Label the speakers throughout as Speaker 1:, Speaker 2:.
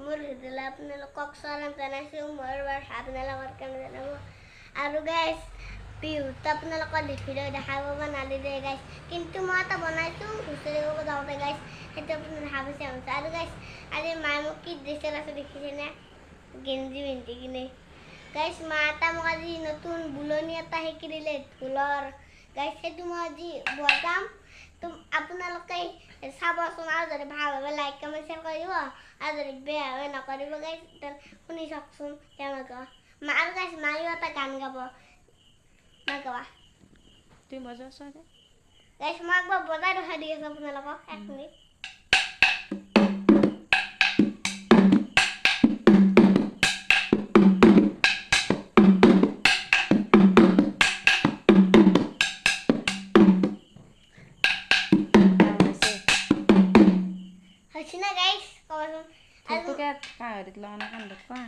Speaker 1: মোৰ আপোনালোকক স্বাগতম জনাইছোঁ মোৰ বাৰু আপোনালোকৰ কাৰণে জনাব আৰু গাইছ বিহুত আপোনালোকৰ ভিডিঅ' দেখা পাব নালাগে গাইছ কিন্তু মই এটা বনাইছোঁ হুঁচৰি গাব যাওঁতে গাইছ সেইটো আপুনি দেখা পাইছে হৈছে আৰু গাইছ আজি মায়ে মোক কি ড্ৰেছত আছে দেখিছেনে গেঞ্জি পিন্ধি কিনে গাইছ মা এটা মোক আজি নতুন বুলনি এটা শিকি দিলে ঢোলৰ গাইছ সেইটো মই আজি বজাম আপোনালোকে চাবচোন আৰু যদি ভাল হবে লাইক কমেণ্ট শ্বেয়াৰ কৰিব আৰু যদি বেয়া হয় নকৰিব গাইছ শুনি চাওকচোন মা আৰু গাইছ মায়ো এটা গান গাব মা গাবা
Speaker 2: তুমি বজাইছ এতিয়া
Speaker 1: গাইছ মই একবাৰ বজাই দেখাই দি আছোঁ আপোনালোকক এক মিনিট
Speaker 2: ना गाइस थोलतो क्या पायरीत लावना
Speaker 1: कांदत पा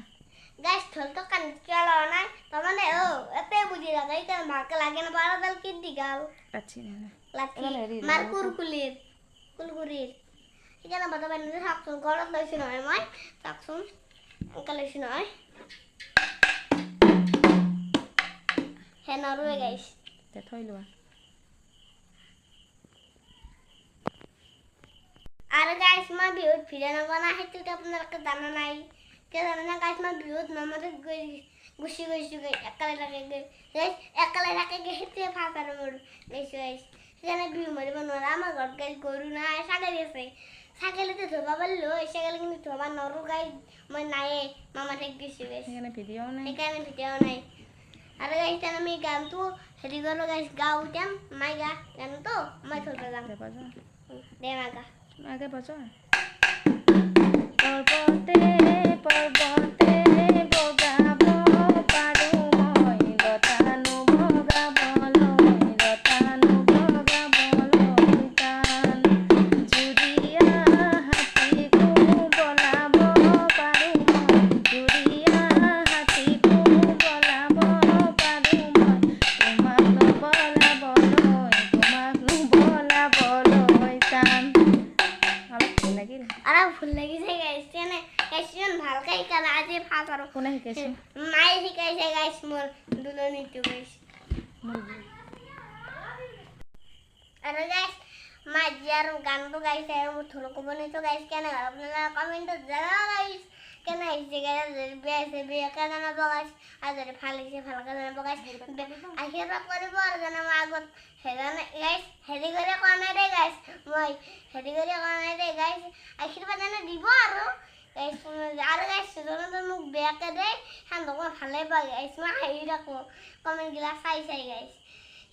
Speaker 1: गाइस थोलतो कांदत क्या लावना तो मैंने ओ अपे बुझी लगा इतना मार के लागे ना बारा
Speaker 2: दल की
Speaker 1: दिगाल
Speaker 2: अच्छी ना
Speaker 1: लाती
Speaker 2: मार
Speaker 1: कुरकुलीर कुलगुरीर এখানে বাদা বানিয়ে থাকছুন গরম লইছি নয় মই থাকছুন ওকে লইছি নয় হ্যাঁ
Speaker 2: নরুয়ে গাইস থইলো
Speaker 1: আৰু গাইছ মই বিহুত ভিডিঅ' নবনাই সেইটোতো আপোনালোকে জানা নাই। কিয় জানানে গাইছ মই বিহুত মামাটোত গৈ গুচি গৈছোঁ গৈ একেলে থাকে গৈ। গাইছ একেলে থাকে গৈ সেইটোৱে ফাৰ্ষ্ট আৰু মোৰ গৈছোঁ গাইছ সেইকাৰণে বিহু মাৰিব নোৱাৰা আমাৰ ঘৰত গাইছ গৰু নাই ছাগলী আছে। ছাগলীটো ধুব পাৰিলোঁ হয় ছাগলী কিন্তু ধুব নোৱাৰোঁ গাইছ মই নায়ে মামাটোত গৈছোঁ গাইছ
Speaker 2: সেইকাৰণে ভিডিঅ'ও নাই।
Speaker 1: সেইকাৰণে ভিডিঅ' নাই। আৰু গাইছ এতিয়া আমি গানটো হেৰি কৰোঁ গাইছ গাওঁ এতিয়া মাই গা গানটো মই ধৰিব যাম
Speaker 2: দে
Speaker 1: মা গা
Speaker 2: আগে বজা পৰ্বতে ভুল
Speaker 1: লাগিছে গাইছ কেনে গাইছ ইমান ভালকে শিকালে আজি ফাৰ্ষ্ট আৰু
Speaker 2: কোনে শিকাইছে?
Speaker 1: মায়ে শিকাইছে গাইছ মোৰ দুলনিটো গাইছ আৰু গাইছ মা যি আৰু গানটো গাইছে আৰু মোৰ ঢোলকো বনাইছোঁ গাইছ কেনে হ'ল আপোনালোকে কমেণ্টত জনাব গাইছ কেনে হৈছে গাইছ যদি বেয়া হৈছে বেয়াকৈ জনাব গাইছ আৰু যদি ভাল হৈছে ভালকৈ জনাব গাইছ আশীৰ্বাদ কৰিব আৰু যেনে মই আগত। সেইকাৰণে গাইছ হেৰি কৰি কোৱা নাই দেই মই হেৰি কৰি কোৱা নাই দেই গাইছ আশীৰ্বাদ এনে দিব আৰু আৰু গাইছ মোক বেয়াকৈ দেই সিহঁতক মই ভালে পাওঁ গাইছ মই হাঁহি থাকোঁ কমেণ্টগিলা চাই চাই গাইছ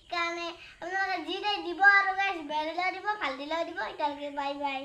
Speaker 1: সেইকাৰণে আপোনালোকে যি দিয়ে দিব আৰু গাইছ বেয়া দিলেও দিব ভাল দিলেও দিব এতিয়ালৈকে বাই বাই